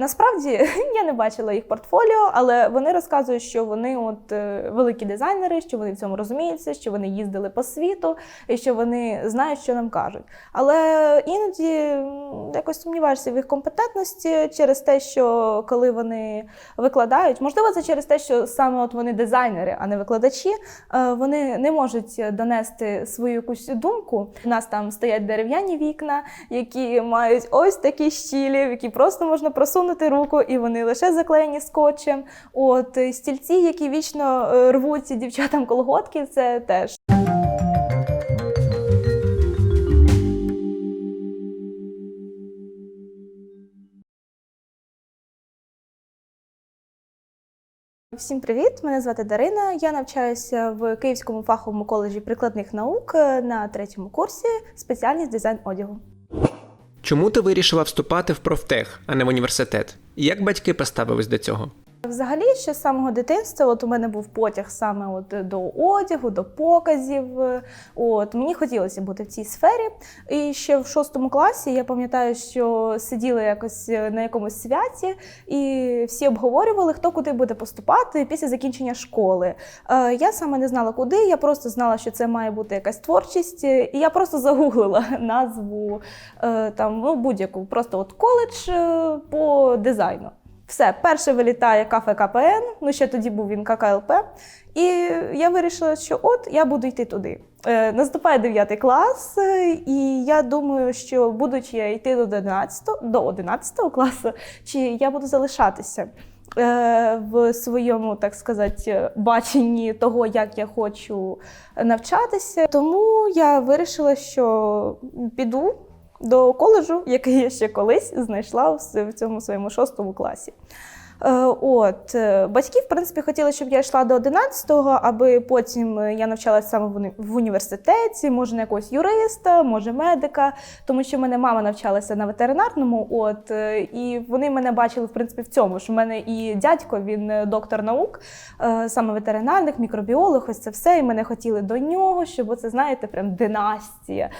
насправді я не бачила їх портфоліо, але вони розказують, що вони от е, великі дизайнери, що вони в цьому розуміються, що вони їздили по світу і що вони знають, що нам кажуть. Але іноді якось сумніваєшся в їх компетентності через те, що коли вони викладають, можливо, це через те, що саме от вони дизайнери, а не викладачі, е, вони не можуть донести свою якусь думку. У нас там стоять дерев'яні вікна, які мають ось такі щілі, які просто можна просунути руку, і вони лише заклеєні скотчем. От стільці, які вічно е, рвуть дівчатам колготки, це теж. Всім привіт! Мене звати Дарина. Я навчаюся в Київському фаховому коледжі прикладних наук е, на третьому курсі спеціальність дизайн одягу. Чому ти вирішила вступати в профтех, а не в університет? І як батьки поставились до цього? Взагалі, ще з самого дитинства, от у мене був потяг саме от до одягу, до показів. От мені хотілося бути в цій сфері. І ще в шостому класі я пам'ятаю, що сиділи якось на якомусь святі, і всі обговорювали, хто куди буде поступати після закінчення школи. Е, Я саме не знала куди. Я просто знала, що це має бути якась творчість, і я просто загуглила назву е, там ну будь-яку, просто от коледж е, по дизайну. Все, перше вилітає кафе КПН, ну ще тоді був він ККЛП. І я вирішила, що от я буду йти туди. Е, наступає 9 клас, е, і я думаю, що будучи я йти до 11, до 11 класу, чи я буду залишатися е, в своєму, так сказати, баченні того, як я хочу навчатися. Тому я вирішила, що піду до коледжу, який я ще колись знайшла в цьому своєму шостому класі. Е, От е, батьки, в принципі, хотіли, щоб я йшла до 11-го, аби потім е, я навчалася саме в університеті, може на якогось юриста, може медика, тому що в мене мама навчалася на ветеринарному. От і вони мене бачили в принципі в цьому. Що в мене і дядько, він доктор наук, саме ветеринарних, мікробіолог, ось це все. І мене хотіли до нього, щоб оце, знаєте, прям династія.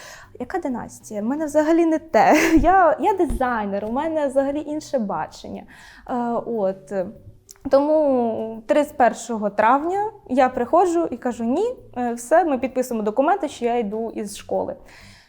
Яка династія? У мене взагалі не те. Я, я дизайнер, у мене взагалі інше бачення. Е, от. Тому 31 травня я приходжу і кажу: ні, е, все, ми підписуємо документи, що я йду із школи.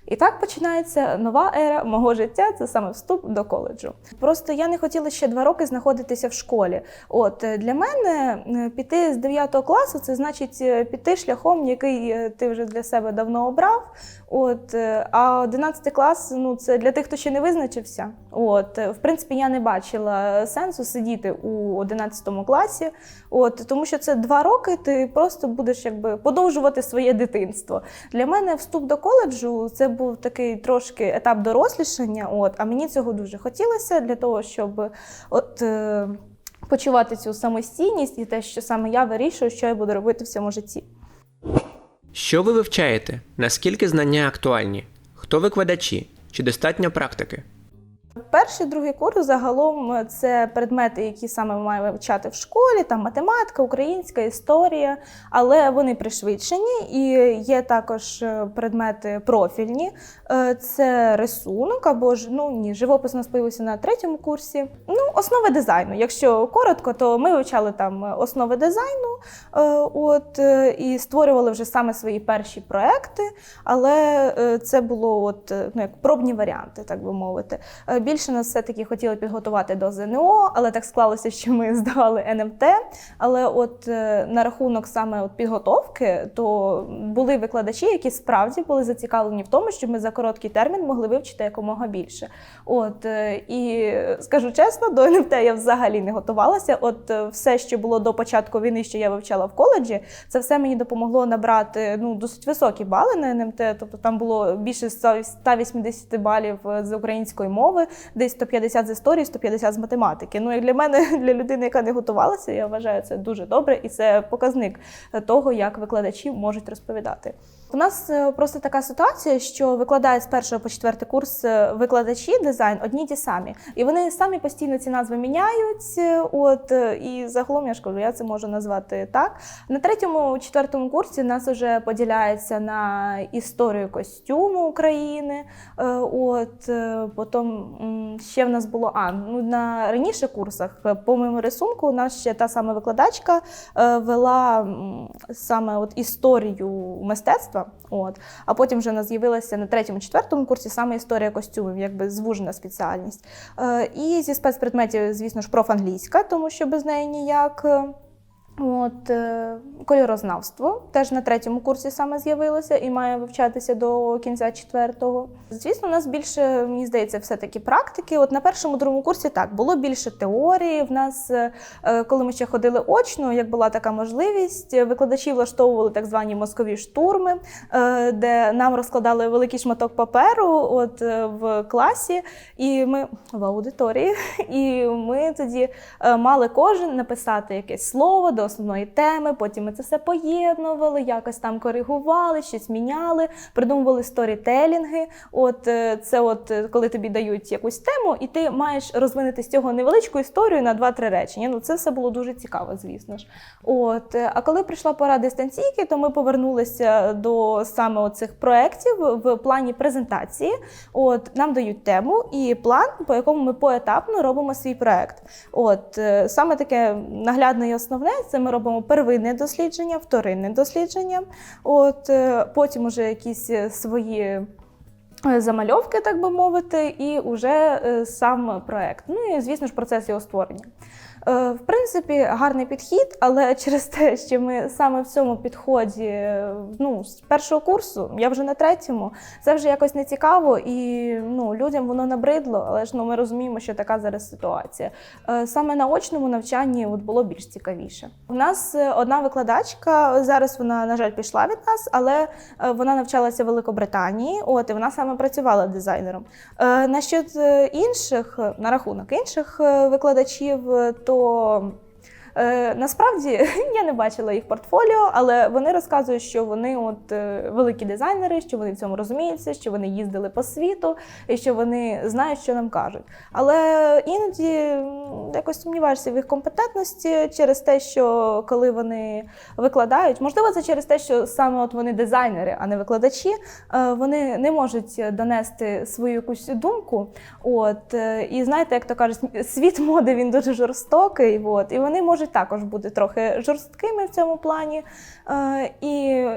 І так починається нова ера мого життя. Це саме вступ до коледжу. Просто я не хотіла ще два роки знаходитися в школі. От е, для мене е, піти з 9 класу це значить е, піти шляхом, який ти вже для себе давно обрав. От, а 11 клас ну це для тих, хто ще не визначився. От, в принципі, я не бачила сенсу сидіти у 11 класі. От, тому що це два роки, ти просто будеш якби подовжувати своє дитинство. Для мене вступ до коледжу це був такий трошки етап дорослішання. От, а мені цього дуже хотілося для того, щоб от. е, Почувати цю самостійність і те, що саме я вирішую, що я буду робити в цьому житті. Що ви вивчаєте? Наскільки знання актуальні? Хто викладачі? Чи достатньо практики? Перший другий курс загалом е, це предмети, які саме ми маємо вивчати в школі, там математика, українська історія, але вони пришвидшені і є також е, предмети профільні. Е, Це рисунок або ж ну ні, живопис у нас появився на третьому курсі. Ну, основи дизайну. Якщо коротко, то ми вивчали там основи дизайну, от і створювали вже саме свої перші проекти, але це було от ну як пробні варіанти, так би мовити. Більше нас все-таки хотіли підготувати до ЗНО, але так склалося, що ми здавали НМТ. Але от е, на рахунок саме от підготовки, то були викладачі, які справді були зацікавлені в тому, щоб ми за короткий термін могли вивчити якомога більше. От е, і скажу чесно, до НМТ я взагалі не готувалася. От е, все, що було до початку війни, що я вивчала в коледжі, це все мені допомогло набрати ну досить високі бали на НМТ. Тобто там було більше 100 180 балів з української мови, десь 150 з історії, 150 з математики. Ну як для мене, для людини, яка не готувалася, я вважаю це дуже добре, і це показник того, як викладачі можуть розповідати. У нас е, просто така ситуація, що викладають з першого по четвертий курс е, викладачі дизайн одні ті самі, і вони самі постійно ці назви міняють. е, От і загалом я ж кажу, я це можу назвати так. На третьому, четвертому курсі нас вже поділяється на історію костюму України. От потім ще в нас було а ну на раніше курсах е, по моєму рисунку у нас ще та сама викладачка е, вела саме от історію мистецтва. От а потім вже нас з'явилася на третьому, четвертому курсі саме історія костюмів, якби звужена спеціальність. Е, і зі спецпредметів, звісно ж, профанглійська, тому що без неї ніяк. От е, кольорознавство теж на третьому курсі саме з'явилося і має вивчатися до кінця четвертого. Звісно, у нас більше мені здається, все-таки практики. От на першому другому курсі так було більше теорії. В нас, е, е, коли ми ще ходили очно, як була така можливість, викладачі влаштовували так звані мозкові штурми, де нам розкладали великий шматок паперу, от в класі, і ми в аудиторії, і ми тоді мали кожен написати якесь слово до основної теми. Потім ми це все поєднували, якось там коригували, щось міняли, придумували сторітелінги. От е, це, от е, коли тобі дають якусь тему, і ти маєш розвинути з цього невеличку історію на 2-3 речення. Ну це все було дуже цікаво, звісно ж. От е, а коли прийшла пора дистанційки, то ми повернулися до саме оцих проєктів в плані презентації. От нам дають тему і план, по якому ми поетапно робимо свій проект. От саме таке наглядне і основне це ми робимо первинне дослідження, вторинне дослідження. От е, потім уже якісь е, свої. е, Замальовки, так би мовити, і вже е, сам проект. Ну і звісно ж, процес його створення. Е, В принципі, гарний підхід, але через те, що ми саме в цьому підході ну, з першого курсу, я вже на третьому, це вже якось не цікаво, і ну, людям воно набридло, але ж ну, ми розуміємо, що така зараз ситуація. Е, Саме на очному навчанні от було більш цікавіше. У нас е, одна викладачка, зараз вона, на жаль, пішла від нас, але вона навчалася в Великобританії, от, і вона саме працювала дизайнером. Насчет інших, на рахунок інших викладачів, е, то е, насправді я не бачила їх портфоліо, але вони розказують, що вони от е, великі дизайнери, що вони в цьому розуміються, що вони їздили по світу і що вони знають, що нам кажуть. Але іноді якось сумніваєшся в їх компетентності через те, що коли вони викладають, можливо, це через те, що саме от вони дизайнери, а не викладачі, е, вони не можуть донести свою якусь думку. От е, і знаєте, як то кажуть, світ моди він дуже жорстокий. От, і вони можуть також бути трохи жорсткими в цьому плані. Е, І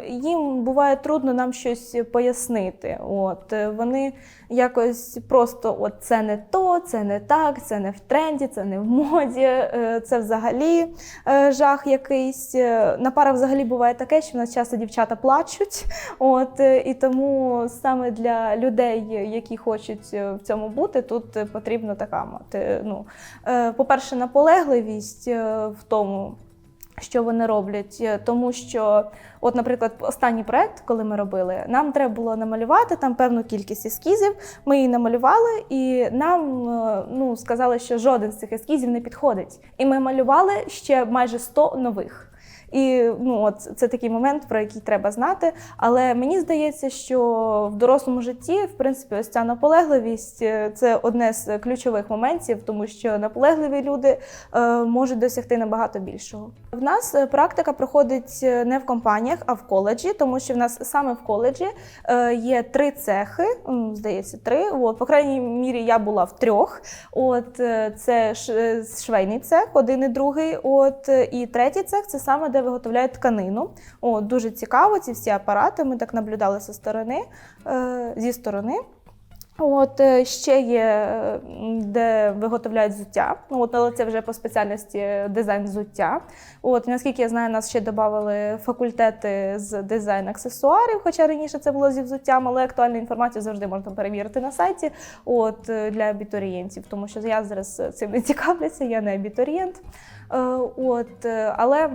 їм буває трудно нам щось пояснити. От е, вони якось просто от це не то, це не так, це не в тренді, це не в моді, е, це взагалі е, жах якийсь. Е, На парах взагалі буває таке, що в нас часто дівчата плачуть. От і тому саме для людей, які хочуть в цьому бути, тут потрібно така мати. Ну, по-перше, наполегливість в тому. Що вони роблять, Е, тому що, от, наприклад, останній проект, коли ми робили, нам треба було намалювати там певну кількість ескізів. Ми її намалювали, і нам е, ну, сказали, що жоден з цих ескізів не підходить. І ми малювали ще майже 100 нових. І ну, от це такий момент, про який треба знати. Але мені здається, що в дорослому житті, в принципі, ось ця наполегливість е, це одне з ключових моментів, тому що наполегливі люди е, можуть досягти набагато більшого. В нас е, практика проходить не в компаніях, а в коледжі, тому що в нас саме в коледжі є три цехи, здається, три. От, по крайній мірі, я була в трьох. От це швейний цех, один і другий. От і третій цех це саме де виготовляють тканину. От, дуже цікаво, ці всі апарати. Ми так наблюдали зі сторони, е, зі сторони. От е, ще є, е, де виготовляють взуття. Ну, от, але це вже по спеціальності дизайн взуття. От, наскільки я знаю, нас ще додали факультети з дизайн аксесуарів, хоча раніше це було зі взуттям, але актуальну інформацію завжди можна перевірити на сайті от, для абітурієнтів, тому що я зараз цим не цікавлюся, я не абітурієнт. От, але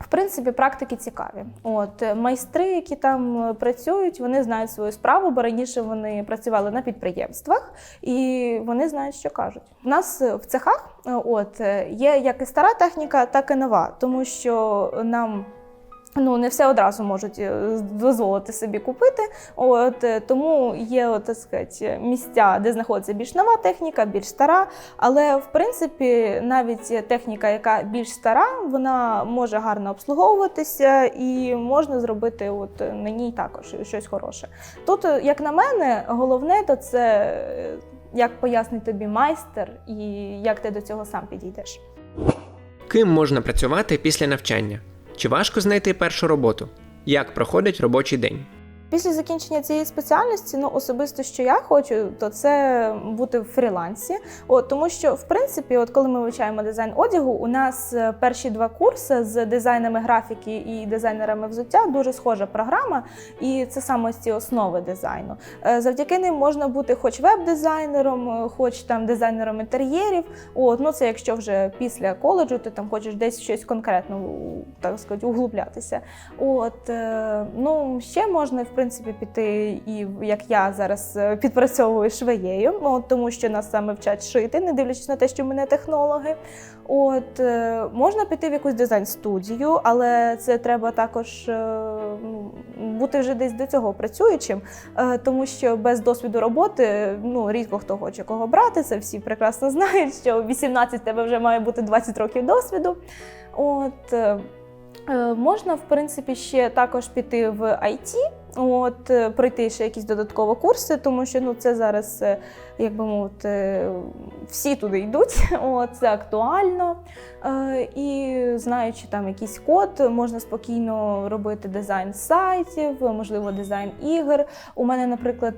в принципі, практики цікаві. От майстри, які там е, працюють, вони знають свою справу, бо раніше вони працювали на підприємствах і вони знають, що кажуть. У нас е, в цехах е, от є як і стара техніка, так і нова, тому що нам. Ну, не все одразу можуть е, дозволити собі купити. От е, тому є, от, так сказати, місця, де знаходиться більш нова техніка, більш стара. Але в принципі, навіть техніка, яка більш стара, вона може гарно обслуговуватися і можна зробити от на ній також щось хороше. Тут, е, як на мене, головне то це. як пояснить тобі майстер і як ти до цього сам підійдеш. Ким можна працювати після навчання? Чи важко знайти першу роботу? Як проходить робочий день? Після закінчення цієї спеціальності, ну особисто, що я хочу, то це бути в фрілансі. От тому, що в принципі, от коли ми вивчаємо дизайн одягу, у нас е, перші два курси з дизайнами графіки і дизайнерами взуття дуже схожа програма, і це саме ці основи дизайну. Е, Завдяки ним можна бути хоч веб-дизайнером, е, хоч там дизайнером інтер'єрів. От ну це якщо вже після коледжу ти там хочеш десь щось конкретно так сказати, углублятися. От ну ще можна в принципі піти і як я зараз е, підпрацьовую швеєю, от, тому що нас саме вчать шити, не дивлячись на те, що ми не технологи. От е, можна піти в якусь дизайн-студію, але це треба також е, ну, бути вже десь до цього працюючим, тому що без досвіду роботи ну рідко хто хоче кого брати. Це всі прекрасно знають, що 18 тебе вже має бути 20 років досвіду. От можна, в принципі, ще також піти в IT, от е, пройти ще якісь додаткові курси, тому що ну це зараз, е, як би мовити, всі туди йдуть. От це актуально. Е, І знаючи там якийсь код, можна спокійно робити дизайн сайтів, можливо, дизайн ігор. У мене, наприклад,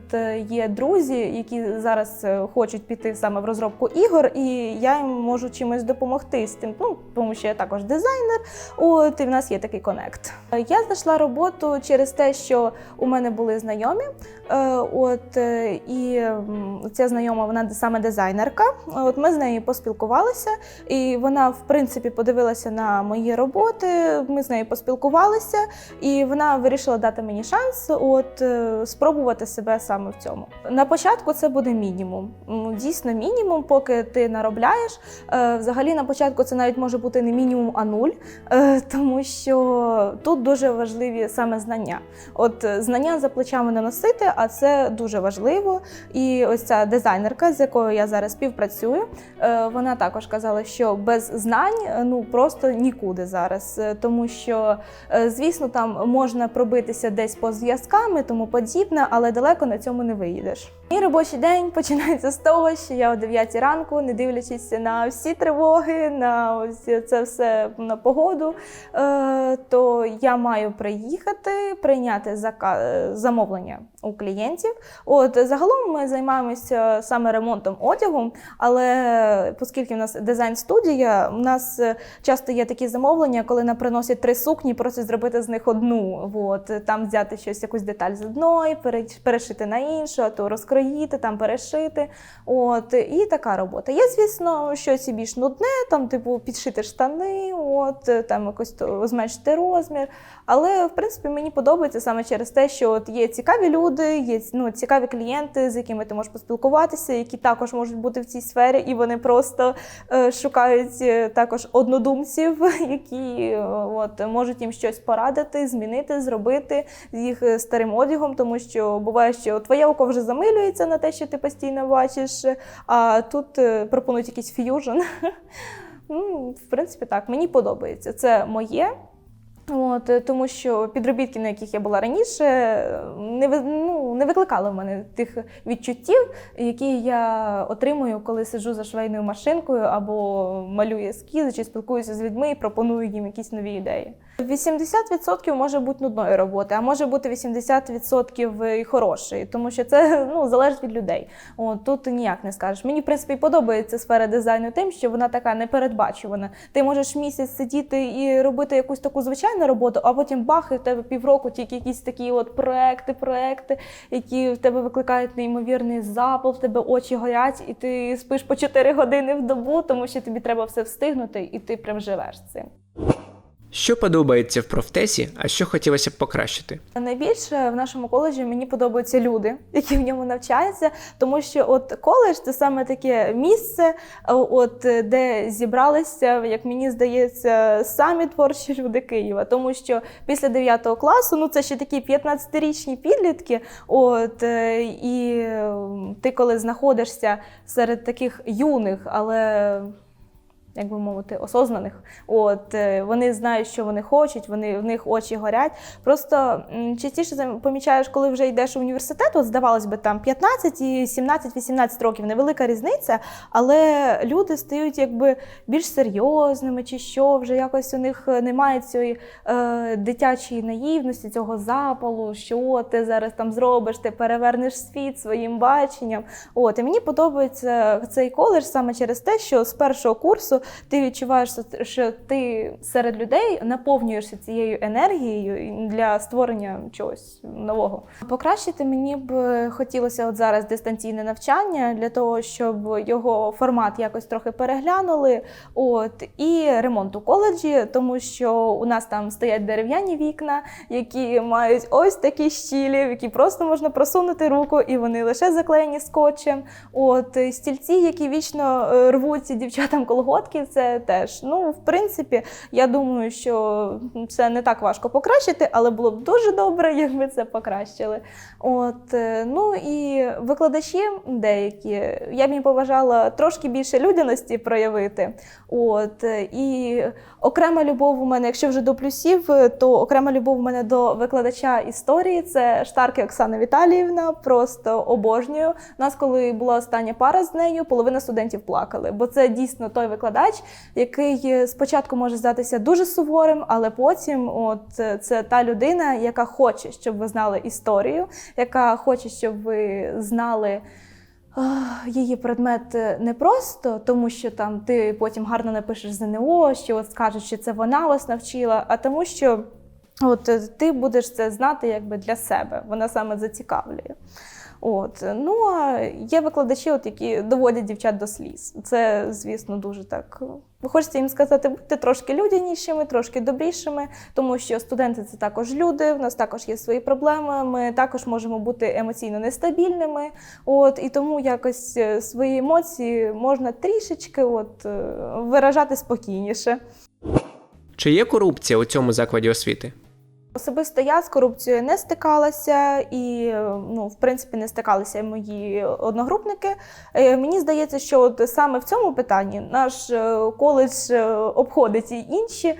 є друзі, які зараз хочуть піти саме в розробку ігор, і я їм можу чимось допомогти з тим, ну тому що я також дизайнер. От і в нас є такий конект. Я знайшла роботу через те, що у мене були знайомі. Е, От е, і ця знайома, вона саме дизайнерка. От ми з нею поспілкувалися, і вона, в принципі, подивилася на мої роботи. Ми з нею поспілкувалися, і вона вирішила дати мені шанс, от е, спробувати себе саме в цьому. На початку це буде мінімум. Дійсно, мінімум, поки ти наробляєш. Взагалі, на початку це навіть може бути не мінімум, а нуль, тому що тут дуже важливі саме знання. От знання за плечами не носити, а це дуже важливо. І ось ця дизайнерка, з якою я зараз співпрацюю, е, вона також казала, що без знань ну просто нікуди зараз. Е, Тому що, е, звісно, там можна пробитися десь по зв'язкам і тому подібне, але далеко на цьому не виїдеш. Мій робочий день починається з того, що я о 9 ранку, не дивлячись на всі тривоги, на ось це все на погоду, е, то я маю приїхати, прийняти е, замовлення у клієнтів. От загалом ми займаємося саме ремонтом одягу, але оскільки в нас дизайн-студія, у нас е, часто є такі замовлення, коли нам приносять три сукні, просять зробити з них одну. От там взяти щось, якусь деталь з одної, перешити на іншу, а то розкроїти, там перешити. От і така робота. Є, звісно, щось і більш нудне, там, типу, підшити штани, от там якось зменшити розмір. Але в принципі мені подобається саме через те, що от є цікаві люди, є ну, цікаві клієнти, з якими ти можеш поспілкуватися, які також можуть бути в цій сфері, і вони просто е, шукають е, також однодумців, які е, от, можуть їм щось порадити, змінити, зробити з їх старим одягом, тому що буває, що твоє око вже замилюється на те, що ти постійно бачиш, а тут пропонують якийсь ф'южн. Ну, в принципі, так, мені подобається. Це моє. От, е, тому що підробітки, на яких я була раніше, е, не, ну, не викликали в мене тих відчуттів, які я отримую, коли сиджу за швейною машинкою або малюю ескізи, чи спілкуюся з людьми і пропоную їм якісь нові ідеї. 80% може бути нудної роботи, а може бути 80% і хорошої, тому що це ну, залежить від людей. От, тут ніяк не скажеш. Мені, в принципі, подобається сфера дизайну тим, що вона така непередбачувана. Ти можеш місяць сидіти і робити якусь таку звичайну роботу, а потім бах, і в тебе півроку тільки якісь такі от проекти, проекти, які в тебе викликають неймовірний запал, в тебе очі горять, і ти спиш по 4 години в добу, тому що тобі треба все встигнути, і ти прям живеш цим. Що подобається в профтесі, а що хотілося б покращити? Найбільше в нашому коледжі мені подобаються люди, які в ньому навчаються, тому що от коледж це саме таке місце, е, от е, де зібралися, як мені здається, самі творчі люди Києва. Тому що після 9 класу, ну це ще такі 15-річні підлітки. От е, і е, ти коли знаходишся серед таких юних, але як би мовити, осознаних. От е, вони знають, що вони хочуть, вони в них очі горять. Просто частіше помічаєш, коли вже йдеш в університет, от здавалось би, там 15 і 17-18 років, невелика різниця, але люди стають якби більш серйозними, чи що вже якось у них немає цієї е, дитячої наївності, цього запалу, що ти зараз там зробиш, ти перевернеш світ своїм баченням. От і мені подобається цей коледж саме через те, що з першого курсу ти відчуваєш, що ти серед людей наповнюєшся цією енергією для створення чогось нового. Покращити мені б хотілося от зараз дистанційне навчання для того, щоб його формат якось трохи переглянули. От і ремонт у коледжі, тому що у нас там стоять дерев'яні вікна, які мають ось такі щілі, в які просто можна просунути руку, і вони лише заклеєні скотчем. От стільці, які вічно е, рвуть дівчатам колготки, це теж. Ну, в принципі, я думаю, що це не так важко покращити, але було б дуже добре, якби це покращили. От, е, ну і викладачі деякі, я б їм побажала трошки більше людяності проявити. От, е, і окрема любов у мене, якщо вже до плюсів, е, то окрема любов у мене до викладача історії це Штарки Оксана Віталіївна. Просто обожнюю. У нас, коли була остання пара з нею, половина студентів плакали, бо це дійсно той викладач, який спочатку може здатися дуже суворим, але потім, от це та людина, яка хоче, щоб ви знали історію, яка хоче, щоб ви знали. Її предмет е, не просто тому, що там ти потім гарно напишеш ЗНО, що от скажуть, що це вона вас навчила, а тому, що от е, ти будеш це знати якби для себе. Вона саме зацікавлює. От ну а є викладачі, от які доводять дівчат до сліз. Це, звісно, дуже так. е, Хочеться їм сказати, будьте трошки людянішими, трошки добрішими, тому що студенти це також люди. В нас також є свої проблеми. Ми також можемо бути емоційно нестабільними. От і тому якось е, свої емоції можна трішечки от е, виражати спокійніше. Чи є корупція у цьому закладі освіти? Особисто я з корупцією не стикалася, і е, ну, в принципі не стикалися мої одногрупники. Е, Мені здається, що от саме в цьому питанні наш е, коледж обходить і інші,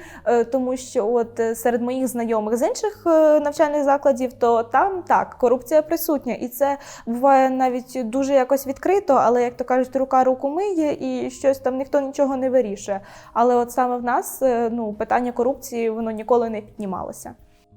тому що от серед моїх знайомих з інших навчальних закладів, то там так корупція присутня, і це буває навіть дуже якось відкрито, але як то кажуть, рука руку миє, і щось там ніхто нічого не вирішує. Але от саме в нас ну питання корупції воно ніколи не піднімалося.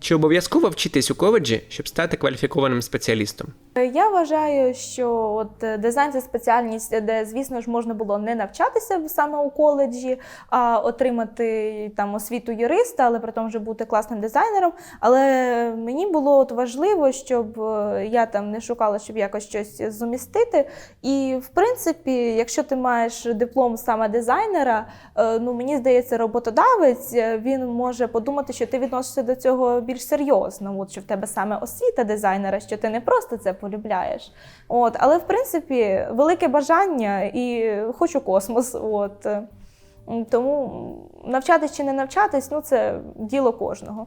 Чи обов'язково вчитись у коледжі, щоб стати кваліфікованим спеціалістом? Я вважаю, що от е, дизайн це спеціальність, де, звісно ж, можна було не навчатися саме у коледжі, а отримати там освіту юриста, але при тому вже бути класним дизайнером. Але мені було от важливо, щоб е, я там не шукала, щоб якось щось зумістити. І в принципі, якщо ти маєш диплом саме дизайнера, е, ну мені здається, роботодавець е, він може подумати, що ти відносишся до цього більш серйозно. От що в тебе саме освіта дизайнера, що ти не просто це полюбляєш. От, але в принципі велике бажання і хочу космос. От. Тому навчатись чи не навчатись, ну це діло кожного.